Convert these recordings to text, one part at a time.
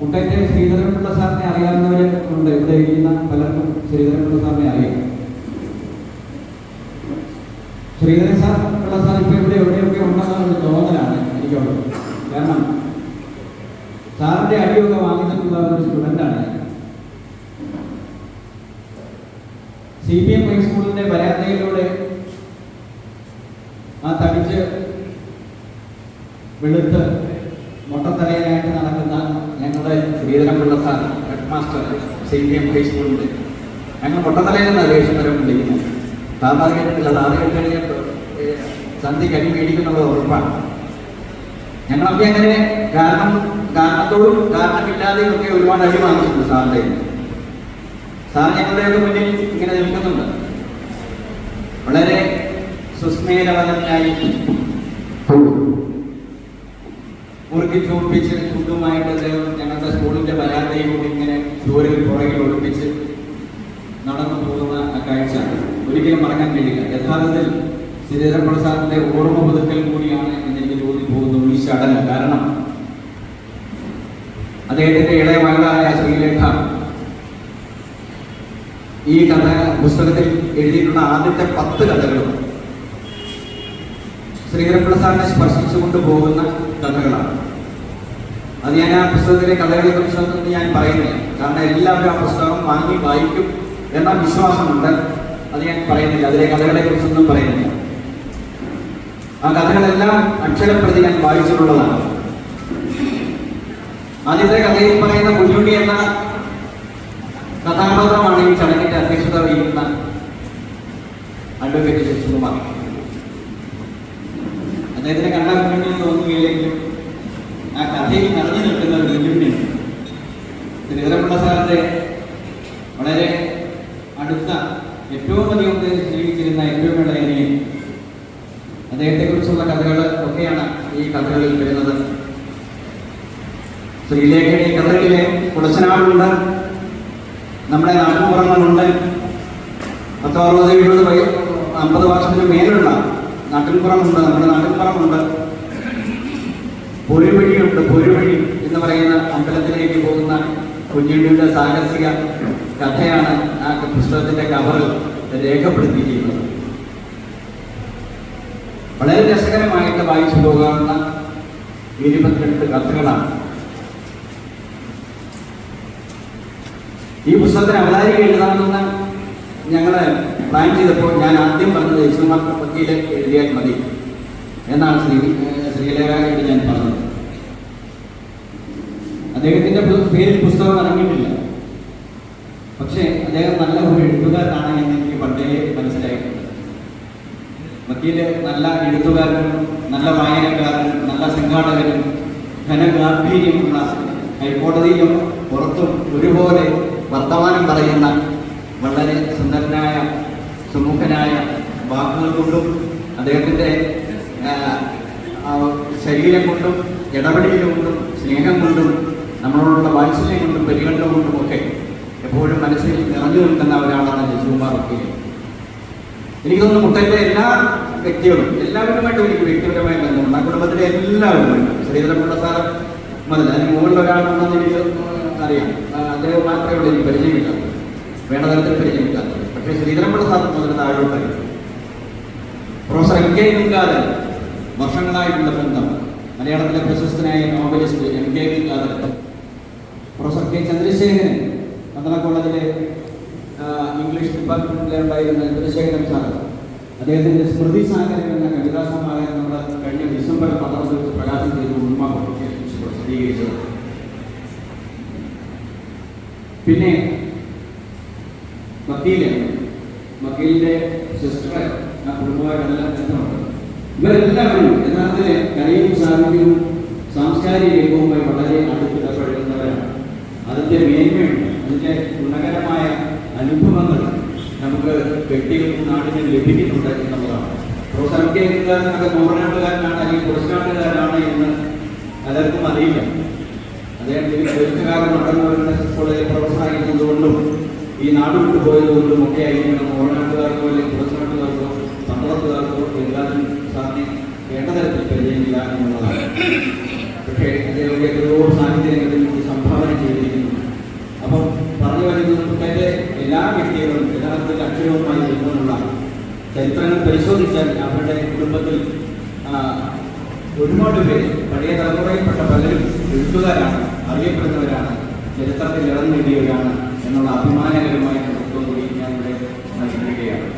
കുട്ടയത്തെ ശ്രീധരൻപിള്ള സാറിനെ അറിയാവുന്നവർ ഉണ്ട്. ഇവിടെ ഇരിക്കുന്ന പലർക്കും ശ്രീധരൻപിള്ള സാറിനെ അറിയാം. ശ്രീധരൻ സാർ പിള്ള സാർ ഇപ്പൊ ഇവിടെ എവിടെയൊക്കെ ഉണ്ടെന്നുള്ള തോന്നലാണ് എനിക്കുള്ളത്. കാരണം സാറിന്റെ അടിയൊക്കെ വാങ്ങിച്ചിട്ടുള്ള ഒരു സ്റ്റുഡന്റാണ് സി പി എം ഹൈസ്കൂളിന്റെ വരാന്തയിലൂടെ ആ തടിച്ച് വെളുത്ത് മൊട്ടത്തലയനായിട്ട് നടക്കുന്ന Sreedharanpillai sir head master C P M ഹൈസ്കൂളിന്റെ ഞങ്ങൾ മൊട്ടത്തലയെന്ന് ദേഷ്യം വരെ വിളിക്കുന്നത് സാധാരണ കേട്ടിട്ടില്ല സാധാരണ കേട്ട് സന്ധി കരി മേടിക്കുന്നുള്ളത് ഉറപ്പാണ്. ഞങ്ങളൊക്കെ അങ്ങനെ കാരണം കാരണത്തോടും കാരണമില്ലാതെയും ഒക്കെ ഒരുപാട് അടി വാങ്ങിച്ചിട്ടുണ്ട് സാറിന്റെ നിന്ന്. സാർ ഞങ്ങളുടെയൊക്കെ മുന്നിൽ ഇങ്ങനെ നിൽക്കുന്നുണ്ട്. വളരെ സുസ്മേരവനായി മുറുക്കി ചൂപ്പിച്ച് ചുണ്ടുമായിട്ട് അദ്ദേഹം ഞങ്ങളുടെ സ്കൂളിന്റെ വരാന്തയിലൂടെ ഇങ്ങനെ ചോരിൽ പുറകിൽ ഒളിപ്പിച്ച് നടന്നു പോകുന്ന കാഴ്ച ഒരിക്കലും മറക്കാൻ കഴിയില്ല. യഥാർത്ഥത്തിൽ ശ്രീധരൻ പ്രസാദിന്റെ ഓർമ്മ പുതുക്കൽ കൂടിയാണ് എന്ന് എനിക്ക് തോന്നി പോകുന്നു ഈ ചടങ്ങ്. കാരണം അദ്ദേഹത്തിന്റെ ഇളയ മകളായ ശ്രീലേഖ ഈ കഥ പുസ്തകത്തിൽ എഴുതിയിട്ടുള്ള ആദ്യത്തെ പത്ത് കഥകളും ശ്രീധരപ്രസാദിനെ സ്പർശിച്ചുകൊണ്ട് പോകുന്ന കഥകളാണ്. അത് ഞാൻ ആ പുസ്തകത്തിലെ കഥകളെ കുറിച്ചൊന്നും ഞാൻ പറയുന്നില്ല. കാരണം എല്ലാവരും ആ പുസ്തകം വാങ്ങി വായിക്കും എന്ന വിശ്വാസമുണ്ട്. അത് ഞാൻ പറയുന്നില്ല. അതിലെ കഥകളെ കുറിച്ചൊന്നും പറയുന്നില്ല. ആ കഥകളെല്ലാം അക്ഷരപ്രതി ഞാൻ വായിച്ചിട്ടുള്ളതാണ്. ആദ്യത്തെ കഥയിൽ പറയുന്ന കുഞ്ഞുണ്ണി എന്ന കഥാപാത്രമാണ് ഈ ചടങ്ങിന്റെ അധ്യക്ഷത വഹിക്കുന്ന അഡ്വക്കേറ്റ് ശശികുമാർ അദ്ദേഹത്തിന്റെ കണ്ടാൽ കുഞ്ഞുണ്ണി തോന്നുകയില്ലെങ്കിലും ആ കഥയിൽ നിറഞ്ഞു നിൽക്കുന്ന ഒരു കുഞ്ഞുണ്ണി സാറിന്റെ വളരെ അടുത്ത ഏറ്റവും അധികം ജീവിച്ചിരുന്ന ഏറ്റവും ഇളയനെയും അദ്ദേഹത്തെക്കുറിച്ചുള്ള കഥകൾ ഒക്കെയാണ് ഈ കഥകളിൽ വരുന്നത്. ശ്രീലേഖയുടെ കഥകളിലെ കുടശനാളുണ്ട്. നമ്മുടെ നാട്ടിൻപുറങ്ങളുണ്ട്. പത്തോ അറുപത് എഴുപത് വയ അമ്പത് വർഷത്തിന് മേലുള്ള നാട്ടിൻപുറമുണ്ട് നമ്മുടെ നാട്ടിൻപുറമുണ്ട്. പൊരുവഴിയുണ്ട് പൊരുവഴി എന്ന് പറയുന്ന അമ്പലത്തിലേക്ക് പോകുന്ന കുഞ്ഞുണ്ണിയുടെ സാഹസിക കഥയാണ് ആ പുസ്തകത്തിന്റെ കവറിൽ രേഖപ്പെടുത്തിയിരിക്കുന്നത്. വളരെ രസകരമായിട്ട് വായിച്ചു പോകാവുന്ന ഇരുപത്തിരണ്ട് കഥകളാണ്. ഈ പുസ്തകത്തിന് അവതാരിക എഴുതാമെന്ന് ഞങ്ങൾ പ്ലാൻ ചെയ്തപ്പോൾ ഞാൻ ആദ്യം പറഞ്ഞത് യേശുമാർ പറ്റിയിൽ എഴുതിയാൽ മതി. എന്നാണ് ശ്രീ ഏഹ് ശ്രീലേഖയോട് ഞാൻ പറഞ്ഞത് അദ്ദേഹത്തിന്റെ പേരിൽ പുസ്തകം ഇറങ്ങിയിട്ടില്ല. പക്ഷേ അദ്ദേഹം നല്ല ഒരു എഴുത്തുകാരനാണ് എന്ന് എനിക്ക് പണ്ടേ മനസ്സിലായിട്ടുണ്ട്. വക്കീൽ നല്ല എഴുത്തുകാരനും നല്ല വായനക്കാരനും നല്ല സംഘാടകനും ഘനഗാംഭീര്യമുള്ള ഹൈക്കോടതിയിലും പുറത്തും ഒരുപോലെ വർത്തമാനം പറയുന്ന വളരെ സുന്ദരനായ സുമുഖനായ വാക്കുകൾ കൊണ്ടും അദ്ദേഹത്തിന്റെ ശരീരം കൊണ്ടും ഇടപെടലുകൊണ്ടും സ്നേഹം കൊണ്ടും നമ്മളോടുള്ള വാത്സല്യം കൊണ്ടും പരിഗണന കൊണ്ടും ഒക്കെ എപ്പോഴും മനസ്സിൽ നിറഞ്ഞു നിൽക്കുന്ന ഒരാളാണ് വക്കീൽ എനിക്ക് തോന്നുന്നു മുട്ടയിലെ എല്ലാ വ്യക്തികളും എല്ലാവരുമായിട്ടും എനിക്ക് വ്യക്തിപരമായ ബന്ധമുണ്ട് ആ കുടുംബത്തിലെ എല്ലാവരുമായിട്ടും. ശ്രീധരമുള്ള സാറ് മുതൽ അതിന് മുകളിൽ ഒരാളുണ്ടെന്ന് എനിക്ക് അറിയാം. അദ്ദേഹം മാത്രമേ ഇവിടെ എനിക്ക് പരിചയമില്ല. വേണ്ട തരത്തിൽ പരിചയമില്ലാത്തത് പക്ഷേ ശ്രീധരമുള്ള സാർ മുതൽ താഴോട്ട് പ്രൊഫസർ എം കെ ഗംഗാധരൻ വർഷങ്ങളായിട്ടുള്ള ബന്ധം. മലയാളത്തിലെ പ്രശസ്തനായ novelist M K Gangadharan professor K Chandrasekharan പന്തള കോളേജിലെ ഇംഗ്ലീഷ് ഡിപ്പാർട്ട്മെന്റിലെ ഉണ്ടായിരുന്ന ചന്ദ്രശേഖരൻ സാർ അദ്ദേഹത്തിന്റെ സ്മൃതി സാഗരം എന്ന കവിതാ സമാഹാരം നമ്മൾ കഴിഞ്ഞ ഡിസംബർ പന്ത്രണ്ട് വെച്ച് പ്രകാശനം ചെയ്തു പബ്ലിക്കേഷൻസ് പ്രസിദ്ധീകരിച്ചത്. പിന്നെ വക്കീൽ വക്കീലിന്റെ സിസ്റ്റർ ആ കുടുംബമായിട്ടെല്ലാം ബന്ധമുണ്ട്. ഇവരെല്ലാവരും യഥാർത്ഥത്തിൽ കലയും സാഹിത്യവും സാംസ്കാരിക രംഗവുമായി വളരെ അടുത്തിടപഴകുന്നവരാണ്. അതിന്റെ മേന്മയുണ്ട്. അതിന്റെ ഗുണകരമായ അനുഭവങ്ങൾ നമുക്ക് വ്യക്തികൾക്കും നാടിന് ലഭിക്കുന്നുണ്ട് എന്നുള്ളതാണ്. പ്രൊഫസർ കെ എഴുത്തുകാരനൊക്കെ നൂറിനാട്ടുകാരനാണ് അല്ലെങ്കിൽ കുറച്ചുനാട്ടുകാരനാണ് എന്ന് പലർക്കും അറിയില്ല. അദ്ദേഹം എഴുത്തുകാരൻ നടന്നു വരുന്ന കോളേജിൽ പ്രൊഫസറായിരുന്നതുകൊണ്ടും ഈ നാട് വിട്ടു പോയതുകൊണ്ടും ഒക്കെ ആയിരിക്കണം നൂറിനാട്ടുകാർക്കോ അല്ലെങ്കിൽ കുറച്ചുനാട്ടുകാർക്കോ പന്ത്രണ്ടുകാർക്കോ എല്ലാവരും സാറിനെ വേണ്ട തരത്തിൽ പരിചയമില്ല എന്നുള്ളതാണ്. പക്ഷേ ഇതിലൊക്കെ എത്രയോ സംഭവം സംഭാവന ചെയ്തിരിക്കുന്നു. അപ്പം പറഞ്ഞു വരുന്നത് പുട്ടന്റെ എല്ലാ വ്യക്തികളും യഥാർത്ഥത്തിൽ അക്ഷരവുമായി ബന്ധമുള്ള ചരിത്രങ്ങൾ പരിശോധിച്ചാൽ അവരുടെ കുടുംബത്തിൽ ഒരുപാട് പേര് പഴയ തലമുറയിൽപ്പെട്ട പലരും എഴുത്തുകാരാണ് അറിയപ്പെടുന്നവരാണ് ചരിത്രത്തിൽ ഇടം നേടിയവരാണ് എന്നുള്ള അഭിമാനകരമായ തത്വം കൂടി ഞാൻ ഇവിടെ നൽകുകയാണ്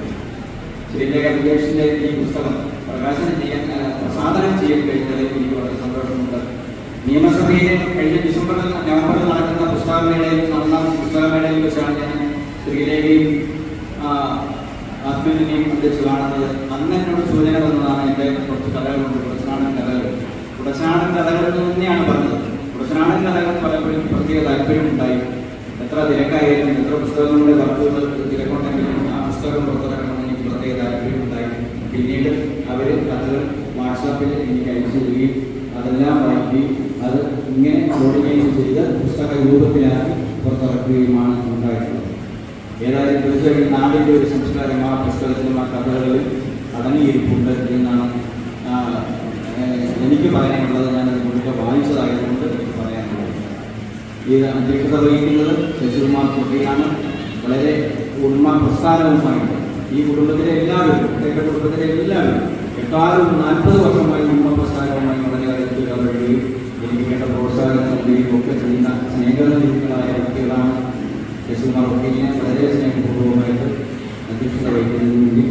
ശ്രീലേഖ വിജേഷിന്റെ ഈ പുസ്തകം പ്രകാശനം ചെയ്യാൻ പ്രസാദനം ചെയ്യാൻ കഴിഞ്ഞതിൽ എനിക്ക് വളരെ സന്തോഷമുണ്ട്. നിയമസഭയിലെ കഴിഞ്ഞ ഡിസംബറിൽ നവംബറിൽ നടക്കുന്ന പുസ്തകമേളയിൽ നടന്ന പുസ്തകമേളയിൽ വെച്ചാണ് ഞാൻ ശ്രീലേഖയും ഹസ്ബൻഡിനെയും ഒന്നിച്ച് കാണുന്നത്. അന്ന് എന്നോട് സൂചന തന്നതാണ് എന്റെ കുറച്ച് കഥകളുണ്ട്. കുടശനാടൻ കഥകൾ. കുടശനാടൻ എന്ന് തന്നെയാണ് പറഞ്ഞത്. കുടശനാടൻ കഥകൾ പലപ്പോഴും പ്രത്യേക താല്പര്യമുണ്ടായി എത്ര തിരക്കായാലും എത്ര പുസ്തകങ്ങളുടെ വർക്കുകൾ തിരക്കുണ്ടെങ്കിലും ആ പുസ്തകം പുറത്തിറക്കണമെന്ന് എനിക്ക് പ്രത്യേക താല്പര്യമുണ്ടായി പിന്നീട് അവർ കഥകൾ വാട്സാപ്പിൽ എനിക്ക് അയച്ചു തരികയും അതെല്ലാം വായിക്കുകയും അത് ഇങ്ങനെ കോർഡിനേറ്റ് ചെയ്ത് പുസ്തക രൂപത്തിലാക്കി പുറത്തിറക്കുകയുമാണ് ഉണ്ടായിട്ടുള്ളത്. ഏതായാലും തീർച്ചയായും നാടിന്റെ ഒരു സംസ്കാരം ആ പുസ്തകത്തിലും ആ കഥകളിൽ അടങ്ങിയിരിപ്പുണ്ട് എന്നാണ് എനിക്ക് പറയാനുള്ളത്. ഞാനത് മുഴുവൻ വായിച്ചതായതുകൊണ്ട് എനിക്ക് പറയാനുള്ളത്. ഇത് അധ്യക്ഷത വഹിക്കുന്നത് ശശികുമാർ കുട്ടിയാണ്. വളരെ ഉണ്മ പ്രസ്ഥാനവുമായിട്ട് ഈ കുടുംബത്തിലെ എല്ലാവരും എന്റെ കുടുംബത്തിലെ എല്ലാവരും എട്ടാറും നാൽപ്പത് വർഷമായി ഉണ്മ പ്രസ്ഥാനവുമായി വളരെ അടുത്ത് കവരുകയും എനിക്ക് വേണ്ട പ്രോത്സാഹനം നൽകുകയും ഒക്കെ ചെയ്യുന്ന സ്നേഹനിധികളായ വ്യക്തികളാണ് ശശികുമാർ ഞാൻ വളരെ സ്നേഹപൂർവമായിട്ട് അധ്യക്ഷത വഹിക്കുന്നതിന് വേണ്ടി.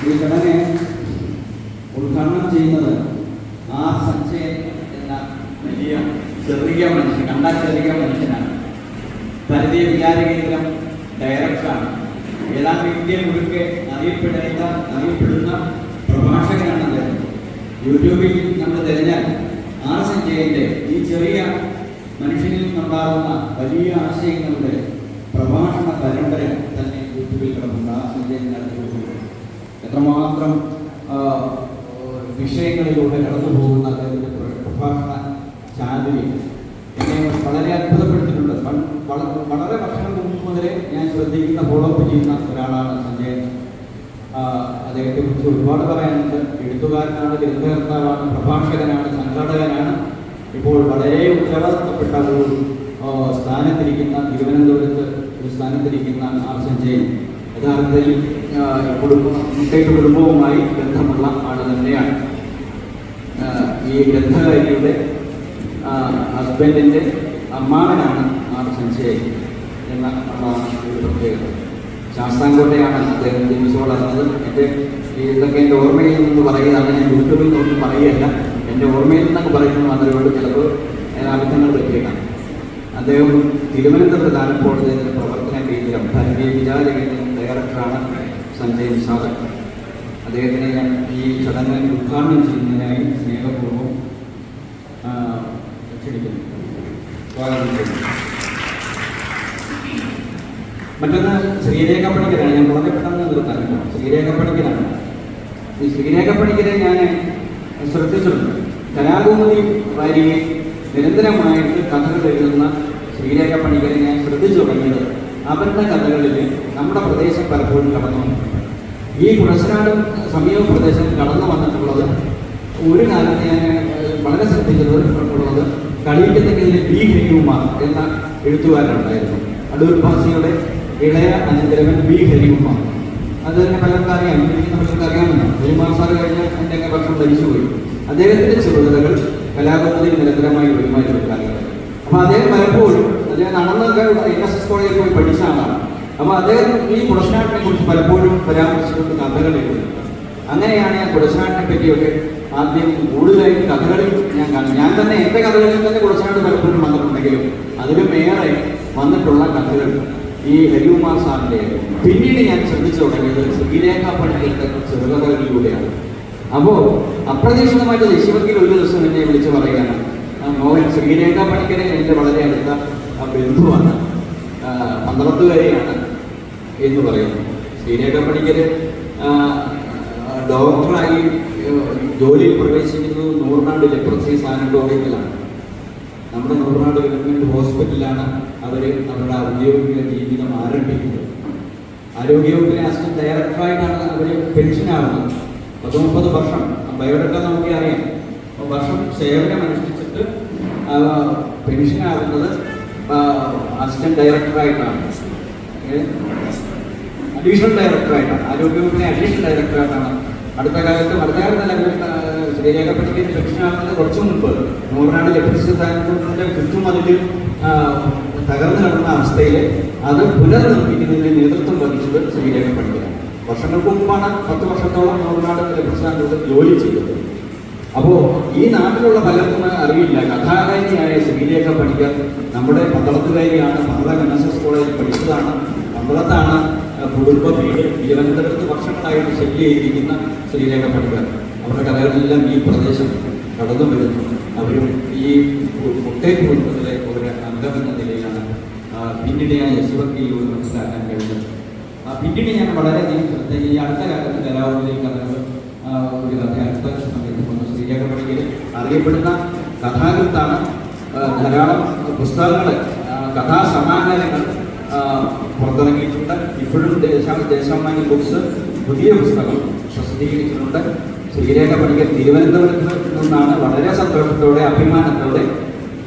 ഈ ചടങ്ങ് ഉദ്ഘാടനം ചെയ്യുന്നത് ആർ സഞ്ജയൻ എന്ന വലിയ ചെറിയ മനുഷ്യൻ കണ്ടാൽ ചെറിയ മനുഷ്യനാണ് ഭാരതീയ വിചാരകേന്ദ്രം ഡയറക്ടറാണ് ഏതാണ്ട് ഇന്ത്യ മുഴുക്കെ അറിയപ്പെടുന്ന അറിയപ്പെടുന്ന യൂട്യൂബിൽ നമ്മൾ തിരഞ്ഞാൽ ആർ സഞ്ജയന്റെ ഈ ചെറിയ മനുഷ്യനിൽ നിന്നുണ്ടാകുന്ന വലിയ ആശയങ്ങളുടെ പ്രഭാഷണ പരമ്പര തന്നെ യൂട്യൂബിൽ കിടപ്പുണ്ട്. ആർ സഞ്ജയൻ നടത്തിക്കൊടുക്കുന്നത് എത്രമാത്രം ആ, വിഷയങ്ങളിലൂടെ കടന്നു പോകുന്ന അദ്ദേഹത്തിന്റെ പ്രഭാഷണ ചാതുര്യം എന്നെ വളരെ അത്ഭുതപ്പെടുത്തിയിട്ടുണ്ട്. വളരെ വർഷങ്ങൾക്ക് മുമ്പ് മുതലേ ഞാൻ ശ്രദ്ധിക്കുന്ന ഫോളോ അപ്പ് ചെയ്യുന്ന ഒരാളാണ് ആ, അദ്ദേഹത്തെ കുറിച്ച് ഒരുപാട് പറയാനുണ്ട്. എഴുത്തുകാരനാണ് ഗ്രന്ഥകർത്താവാണ് പ്രഭാഷകനാണ് സംഘാടകനാണ്. ഇപ്പോൾ വളരെ ഉത്തരവാദിത്തപ്പെട്ട ഒരു സ്ഥാനത്തിരിക്കുന്ന തിരുവനന്തപുരത്ത് ഒരു സ്ഥാനത്തിരിക്കുന്ന ആർ സഞ്ജയൻ. യഥാർത്ഥത്തിൽ കുടുംബം കുടുംബവുമായി ബന്ധമുള്ള ആൾ തന്നെയാണ്. ഈ ഗ്രന്ഥകാരിയുടെ ഹസ്ബൻഡിന്റെ അമ്മാവനാണ് ആർ സഞ്ജയൻ എന്ന ഒരു പ്രത്യേകത. ശാസ്താംകോട്ടയാണ് അദ്ദേഹം ജനിച്ചു വളർന്നത് എന്റെ ഈ ഇതൊക്കെ എന്റെ ഓർമ്മയിൽ നിന്ന് പറയുകയാണ് ഞാൻ യൂട്യൂബിൽ നോക്കി പറയുകയല്ല. എന്റെ ഓർമ്മയിൽ നിന്നൊക്കെ പറയുന്നത് ഉള്ളൂ ചിലപ്പോൾ അബദ്ധങ്ങൾ പറ്റിയേക്കാം. അദ്ദേഹം തിരുവനന്തപുരത്ത് താലപ്പോഴത്തെ പ്രവർത്തന കേന്ദ്രം ഭാരതീയ വിചാര കേന്ദ്രം ഡയറക്ടറാണ് സഞ്ജയ് സാദർ അദ്ദേഹത്തിനെ ഞാൻ ഈ ചടങ്ങ് ഉദ്ഘാടനം ചെയ്യുന്നതിനായി സ്നേഹപൂർവം ക്ഷണിക്കുന്നു മറ്റൊന്ന് ശ്രീരേഖ പണിക്കരാണ് ഞാൻ വളരെ പെട്ടെന്ന് ഈ ശ്രീരേഖ പണിക്കരെ ഞാൻ ശ്രദ്ധിച്ചിട്ടുണ്ട്. കലാകുമതി വാരികയിൽ നിരന്തരമായിട്ട് കഥകൾ എഴുതുന്ന ശ്രീരേഖ പണിക്കരെ ഞാൻ ശ്രദ്ധിച്ചു തുടങ്ങിയത്. അവരുടെ കഥകളിൽ നമ്മുടെ പ്രദേശം പലപ്പോഴും കടന്നു ഈ കുടശനാടും സമീപ പ്രദേശം കടന്നു വന്നിട്ടുള്ളത് ഒരു കാലത്ത് ഞാൻ വളരെ ശ്രദ്ധിച്ചത് ഉള്ളത് കളിയിക്കത്തക്കതിൽ ബി. ഹരികുമാർ എന്ന എഴുത്തുകാരനുണ്ടായിരുന്നു. അടൂർ ഭാസിയുടെ ഇളയ അനന്തരവൻ ബി. ഹരികുമാർ. അത് തന്നെ പലർക്കും അറിയാം. ഇരിക്കുന്ന പലർക്കും അറിയാമെന്ന്? ഹരികുമാർ സാർ കഴിഞ്ഞ എന്റെ അങ്ങ് ഭക്ഷണം ധരിച്ചുപോയി അദ്ദേഹത്തിന്റെ ചെറുതകൾ കലാപത്തിൽ നിരന്തരമായി പെരുമാറ്റം കാലഘട്ടം. അപ്പോൾ അദ്ദേഹം പലപ്പോഴും അദ്ദേഹം നടന്നൊക്കെ എൻ എസ് എസ് കോളേജിൽ പോയി പഠിച്ച ആളാണ്. അപ്പോൾ അദ്ദേഹം ഈ കുടശനാട്ടിനെ കുറിച്ച് പലപ്പോഴും പരാമർശിച്ചുകൊണ്ട് കഥകൾ എഴുതുന്നുണ്ട് അങ്ങനെയാണ് ഞാൻ കുടശനാട്ടിനെ പറ്റിയൊക്കെ ആദ്യം കൂടുതലായിട്ട് കഥകളിൽ ഞാൻ കാണും ഞാൻ തന്നെ എന്റെ കഥകളിൽ തന്നെ കുടശനാട്ട് പലപ്പോഴും വന്നിട്ടുണ്ടെങ്കിലും അതിലും ഏറെ വന്നിട്ടുള്ള കഥകൾ ഈ ഹരികുമാർ സാറിന്റെ പിന്നീട് ഞാൻ ശ്രദ്ധിച്ചു തുടങ്ങിയത് ശ്രീരേഖ പണിക്കരുടെ ചെറുകഥകളിലൂടെയാണ്. അപ്പോൾ അപ്രതീക്ഷിതമായിട്ട് ദേശീയവർക്കിൽ ഒരു ദിവസം എന്നെ വിളിച്ചു പറയുകയാണ് "ആ, മോഹൻ ശ്രീരേഖ പണിക്കരെ എന്റെ വളരെ അടുത്ത ബന്ധുവാണ് പന്ത്രണ്ടുകാരിയാണ് എന്ന് പറയുന്നു. ശ്രീരേഖ പണിക്കർ ഡോക്ടറായി ജോലിയിൽ പ്രവേശിക്കുന്നത് നൂറിനാട് ലെപ്രസി സാനിറ്റോറിയത്തിലാണ് നമ്മുടെ നൂറിനാട് ഗവൺമെന്റ് ഹോസ്പിറ്റലാണ് അവർ അവരുടെ ഔദ്യോഗിക ജീവിതം ആരംഭിക്കുന്നത്. ആരോഗ്യവകുപ്പിലെ അസിസ്റ്റന്റ് ഡയറക്ടറായിട്ടാണ് അവർ പെൻഷനാകുന്നത് പത്ത് മുപ്പത് വർഷം ബയോഡേറ്റ നമുക്ക് അറിയാം. അപ്പോൾ വർഷം സേവനം അനുഷ്ഠിച്ചിട്ട് പെൻഷൻ ആകുന്നത് അസിസ്റ്റന്റ് ഡയറക്ടറായിട്ടാണ്. അഡീഷണൽ ഡയറക്ടറായിട്ടാണ്. ആരോഗ്യവകുപ്പിലെ അഡീഷണൽ ഡയറക്ടറായിട്ടാണ്. അടുത്ത കാലത്ത് അടുത്ത കാലത്തല്ല ശ്രീരേഖ പട്ടികയിൽ പെൻഷൻ ആകുന്നത് കുറച്ചു മുമ്പ് നൂറിനാട് ലഭിച്ചതിന്റെ ചുറ്റും അതിൽ തകർന്നു കിടന്ന അവസ്ഥയിൽ അത് പുനർനിർമ്മിക്കുന്നതിന് നേതൃത്വം വഹിച്ചത് ശ്രീരേഖ പട്ടികയാണ് വർഷങ്ങൾക്ക് മുമ്പാണ് പത്ത് വർഷത്തോളം നൂറിനാട് ലഭ്യസ്ഥാനത്ത് ജോലി ചെയ്തത്. അപ്പോ ഈ നാട്ടിലുള്ള പലർക്കും അറിയില്ല. കഥാകാരിയായ ശ്രീരേഖ പഠിക്കർ നമ്മുടെ പന്തളത്തുകാരിയാണ് പന്തള എൻ കോളേജിൽ പഠിച്ചതാണ്. പന്തളത്താണ് കുടുംബ വീട്. തിരുവനന്തപുരത്ത് വർഷങ്ങളായിട്ട് ശല്യം ചെയ്തിരിക്കുന്ന ശ്രീരേഖ പണിക്കർ അവരുടെ കഥകളെല്ലാം ഈ പ്രദേശം കടന്നു വരുന്നു. അവരും ഈ മുട്ടേ കുടുംബത്തിലെ ഒരു അംഗമെന്ന നിലയിലാണ് ആ, പിന്നീട് ഞാൻ യശുവക്കിയിലൂടെ മനസ്സിലാക്കാൻ കഴിഞ്ഞത്. ആ, പിന്നീട് ഞാൻ വളരെയധികം ശ്രദ്ധ ഈ അടുത്ത കാലത്ത് കലാവിലെ കഥകൾ ഒരു കഥ അടുത്ത സമയത്ത് വന്നു. ശ്രീരേഖ പണിക്കൽ അറിയപ്പെടുന്ന കഥാകൃത്താണ് ധാരാളം പുസ്തകങ്ങൾ കഥാസമാഹാരങ്ങൾ പുറത്തിറങ്ങിയിട്ടുണ്ട്. ഇപ്പോഴും ദേശ ബുക്സ് പുതിയ പുസ്തകം പ്രസിദ്ധീകരിച്ചിട്ടുണ്ട്. ശ്രീരേഖ പണിക്കർ തിരുവനന്തപുരത്ത് നിന്നാണ് വളരെ സന്തോഷത്തോടെ അഭിമാനത്തോടെ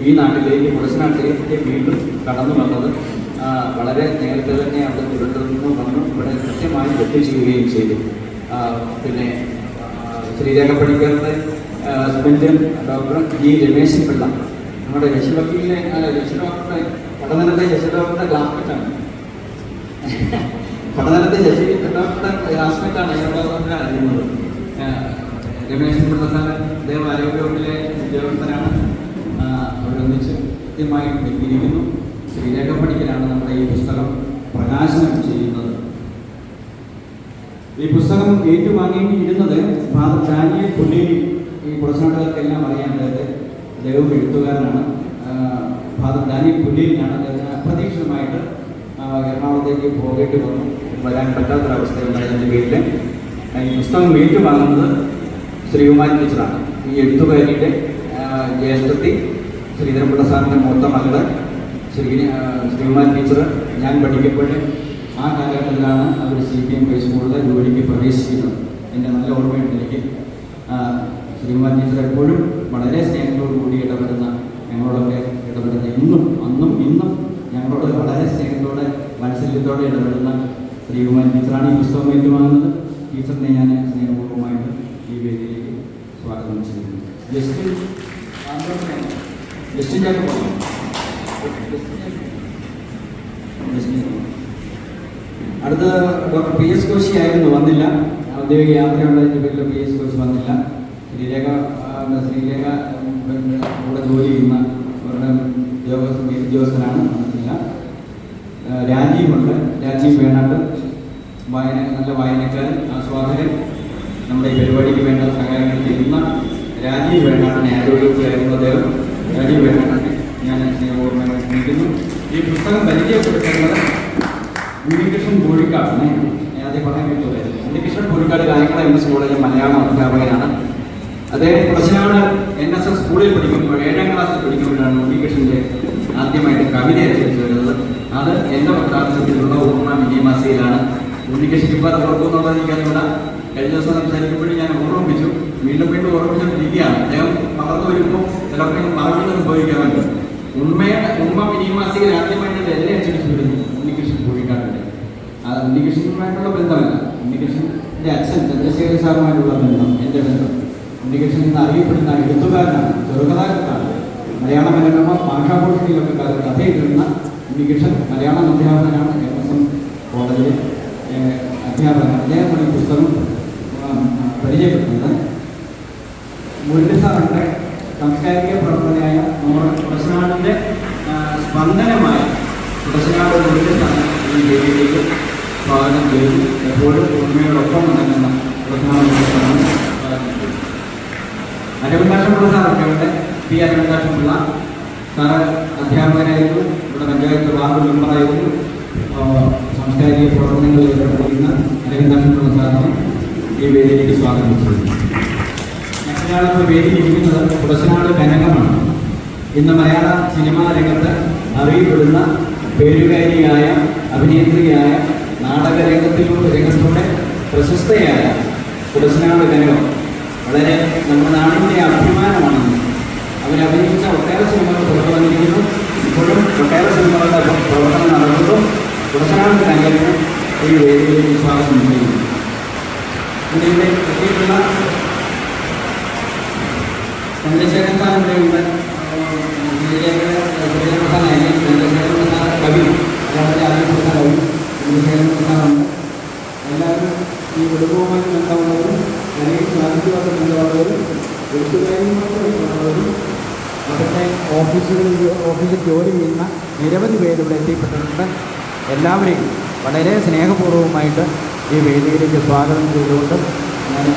ഈ നാട്ടിലേക്ക് കുളശനാട്ടിലേക്ക് വീണ്ടും കടന്നു വന്നത്. വളരെ നേരത്തെ തന്നെ അവിടെ തിരുവനന്തപുരത്ത് നിന്ന് വന്നു. ഇവിടെ കൃത്യമായി എത്തിച്ചേരുകയും ചെയ്തു. പിന്നെ ശ്രീരേഖ പണിക്കരുടെ husband doctor G Rameshan Pillai നമ്മുടെ യശു ഡോക്ടറുടെ പഠനത്തെ യശു ഡോക്ടറുടെ ക്ലാസ്മേറ്റാണ് പഠനത്തെ യശു ഡോക്ടറുടെ ക്ലാസ്മേറ്റാണ് യശു അറിയുന്നത് രമേശൻ സാർ അദ്ദേഹം ആരോഗ്യവകുപ്പിലെ ഉദ്യോഗസ്ഥനാണ് ആ, അവരൊന്നിച്ച് കൃത്യമായി എത്തിയിരിക്കുന്നു ശ്രീരേഖ നമ്മുടെ ഈ പുസ്തകം പ്രകാശനം ചെയ്യുന്നത്. ഈ പുസ്തകം ഏറ്റുവാങ്ങിയിരുന്നത് ഫാദർ ഡാനിയൽ പുല്ലേരി ഈ കുളനാട്ടുകാർക്കെല്ലാം അറിയാൻ അദ്ദേഹത്തെ അദ്ദേഹവും എഴുത്തുകാരനാണ്. ഫാദർ ഡാനിയൽ പുല്ലേരിനാണ് അദ്ദേഹത്തിന് അപ്രതീക്ഷിതമായിട്ട് എറണാകുളത്തേക്ക് പോകേണ്ടി വന്നു. വരാൻ പറ്റാത്തൊരവസ്ഥയുണ്ടായതിന്റെ പേരിൽ. ഈ പുസ്തകം ഏറ്റുവാങ്ങുന്നത് ശ്രീകുമാരി ടീച്ചറാണ് ഈ എഴുത്തുകാരിയുടെ ജ്യേഷ്ഠത്തി ശ്രീധരൻപിള്ള സാറിന്റെ മൂത്ത മകൾ ശ്രീ ശ്രീകുമാരി ടീച്ചർ ഞാൻ പഠിക്കപ്പെട്ട് ആ കാലഘട്ടത്തിലാണ് അവർ സി പി എം ഹൈസ്കൂളിൽ ജോലിക്ക് പ്രവേശിക്കുന്നത്. എന്റെ നല്ല ഓർമ്മയുണ്ട് എനിക്ക് ശ്രീകുമാരി ടീച്ചർ എപ്പോഴും വളരെ സ്നേഹത്തോടു കൂടി ഇടപെടുന്ന ഞങ്ങളോടൊക്കെ ഇടപെടുന്ന ഇന്നും അന്നും ഇന്നും ഞങ്ങളോട് വളരെ സ്നേഹത്തോടെ വാത്സല്യത്തോടെ ഇടപെടുന്ന ശ്രീകുമാരി ടീച്ചറാണ് ഈ പുസ്തകം ഏറ്റുവാങ്ങുന്നത്. ടീച്ചറിനെ ഞാൻ സ്നേഹപൂർവമായിട്ട് ഈ വേദിയിലേക്ക് സ്വാഗതം ചെയ്യുന്നു. ജസ്റ്റിൻ ജസ്റ്റിൻ ഞാൻ പറഞ്ഞു അടുത്ത ഡോക്ടർ പി എസ് കോശി ആയിരുന്നു വന്നില്ല. ഔദ്യോഗിക യാത്രയുള്ളതിന്റെ പേരിൽ പി എസ് കോശി വന്നില്ല. ശ്രീരേഖ ശ്രീരേഖ കൂടെ ജോലി ചെയ്യുന്ന അവരുടെ ഉദ്യോഗസ്ഥ ഉദ്യോഗസ്ഥനാണ് വന്നിട്ടില്ല. ആ, രാജീവുണ്ട്. രാജീവ് വേണാട്ട് വായന നല്ല വായനക്കാരൻ ആസ്വാദകൻ. നമ്മുടെ ഈ പരിപാടിക്ക് വേണ്ട സഹായങ്ങൾ ചെയ്യുന്ന രാജീവ് വേണാട്ടിനെ ആരോഗ്യത്തിലായിരുന്നു അദ്ദേഹം രാജീവ് വേണാട്ടിനെ. ഞാൻ സ്നേഹപൂർണമായി സ്നേഹിക്കുന്നു ഈ പുസ്തകം പരിചയപ്പെടുത്തുന്നത് ഉണ്ണികൃഷ്ണൻ കോഴിക്കാടാണ് ഞാൻ ആദ്യം പറയാൻ പറ്റുമായിരുന്നു ഉണ്ണികൃഷ്ണൻ കോഴിക്കാട് കായംകുളം എം എസ് കോളേജിൽ മലയാളം അധ്യാപകനാണ് അദ്ദേഹം കുറച്ചുനാൾ എൻ എസ് എസ് സ്കൂളിൽ പഠിക്കുമ്പോൾ ഏഴാം ക്ലാസ്സിൽ പഠിക്കുമ്പോഴാണ് ഉണ്ണികൃഷ്ണന്റെ ആദ്യമായിട്ട് കവിത അച്ചടിച്ചു വരുന്നത് അത് എന്റെ പത്രാർത്ഥത്തിലുള്ള ഓർമ്മ മിനിമാസയിലാണ് ഉണ്ണികൃഷ്ണൻ ഇപ്പോൾ അത് ഓർക്കുന്നുള്ളത് എനിക്കറിയില്ല കഴിഞ്ഞ ദിവസം സംസാരിക്കുമ്പോഴും ഞാൻ ഓർമ്മിപ്പിച്ചു വീണ്ടും വീണ്ടും ഓർമ്മിച്ചുകൊണ്ടിരിക്കുകയാണ് അദ്ദേഹം വളർന്നു വരുമ്പോൾ ചിലർക്ക് മറവിൽ സംഭവിക്കാറുണ്ട് ഉണ്മയുടെ ഉണ്മ മിനിമാസികയിൽ ആദ്യമായിട്ട് എല്ലാം അച്ചടിച്ചു വരുന്നു ഉണ്ണികൃഷ്ണൻ കോഴിക്കാട്ടിന്റെ അത് ഉണ്ണികൃഷ്ണനുമായിട്ടുള്ള ബന്ധമല്ല കമ്മ്യൂണിക്കേഷന്റെ അച്ഛൻ ചന്ദ്രശേഖര സാറുമായിട്ടുള്ള ബന്ധം എന്റെ ബന്ധം. കമ്മ്യൂണിക്കേഷൻ എന്ന് അറിയപ്പെടുന്ന എഴുത്തുകാരനാണ് ചെറുകഥാകൃത്താണ്. മലയാള മനോരമ ഭാഷാഭൂഷണിയിലൊക്കെ കഥ എഴുതുന്ന കമ്മ്യൂണിക്കേഷൻ മലയാളം അധ്യാപകനാണ് എം എസ് എം കോളേജിലെ അധ്യാപകൻ. അദ്ദേഹമാണ് ഈ പുസ്തകം പരിചയപ്പെടുന്നത് മുരളി സാറിന്റെ സാംസ്കാരിക പ്രവർത്തനയായ നമ്മുടെ കുടശനാടിന്റെ സ്പന്ദനമായ തുടശനാട് മുരളി സാറിന് ഈ വേദിയിലേക്ക് സ്വാഗതം ചെയ്തു. എപ്പോഴും ഉണ്മയോടൊപ്പം നടക്കുന്ന പ്രധാനമന്ത്രി സ്വാഗതം ചെയ്യുന്നു അരവിന്ദാക്ഷപിള്ള സാറൊക്കെ ഇവിടെ. പി അരവിന്ദാക്ഷമുള്ള സാറ് അധ്യാപകനായിരുന്നു. ഇവിടെ പഞ്ചായത്ത് വാർഡ് മെമ്പറായിരുന്നു സാംസ്കാരിക പ്രവർത്തനങ്ങളിൽ ഏർപ്പെട്ടിരിക്കുന്ന അരവിന്ദാക്ഷമുള്ള സാറിനെ ഈ വേദിയിലേക്ക് സ്വാഗതം ചെയ്യുന്നു. മറ്റൊരാളിപ്പോൾ വേദിയിലിരിക്കുന്നത് കുടശനാട് കനകമാണ് ഇന്ന് മലയാള സിനിമാ രംഗത്ത് അറിയപ്പെടുന്ന പേരുകാരിയായ അഭിനേത്രിയായ നാടകരംഗത്തിലൂടെ രംഗത്തൂടെ പ്രശസ്തയായ കുടശനാട് കനകം വളരെ നമ്മുടെ നാടിന്റെ അഭിമാനമാണ് അഭിനയിച്ച ഒട്ടേറെ സിനിമകൾ പുറത്തു വന്നിരിക്കുന്നു. ഇപ്പോഴും ഒട്ടേറെ സിനിമകളുടെ പ്രവർത്തനം നടക്കുന്നു കുറച്ചാണ്ട് കൈകളിൽ ഈ വേദിയിലേക്ക് സ്വാഗതം ചെയ്യുന്നു ഇതിന്റെ എത്തിയിട്ടുള്ള ചന്ദ്രശേഖരൻ ഉണ്ട് ചന്ദ്രശേഖരൻ ചന്ദ്രശേഖരൻ സാർ കവി മലയാളത്തിലെ ആദ്യപ്പെട്ട കവി ചന്ദ്രശേഖരൻ സാറുണ്ട് എല്ലാവരും ഈ കുടുംബവുമായി ബന്ധമുള്ളവരും അല്ലെങ്കിൽ സാഹിത്യമായിട്ട് ബന്ധമുള്ളവരും എഴുത്തുകാരിയുമായിട്ട് ബന്ധമുള്ളവരും അവരുടെ ഓഫീസുകളിൽ ജോ- ഓഫീസിൽ ജോലി ചെയ്യുന്ന നിരവധി പേര് ഇവിടെ എത്തിപ്പെട്ടിട്ടുണ്ട്. എല്ലാവരെയും വളരെ സ്നേഹപൂർവമായിട്ട് ഈ വേദിയിലേക്ക് സ്വാഗതം ചെയ്തുകൊണ്ട് ഞാൻ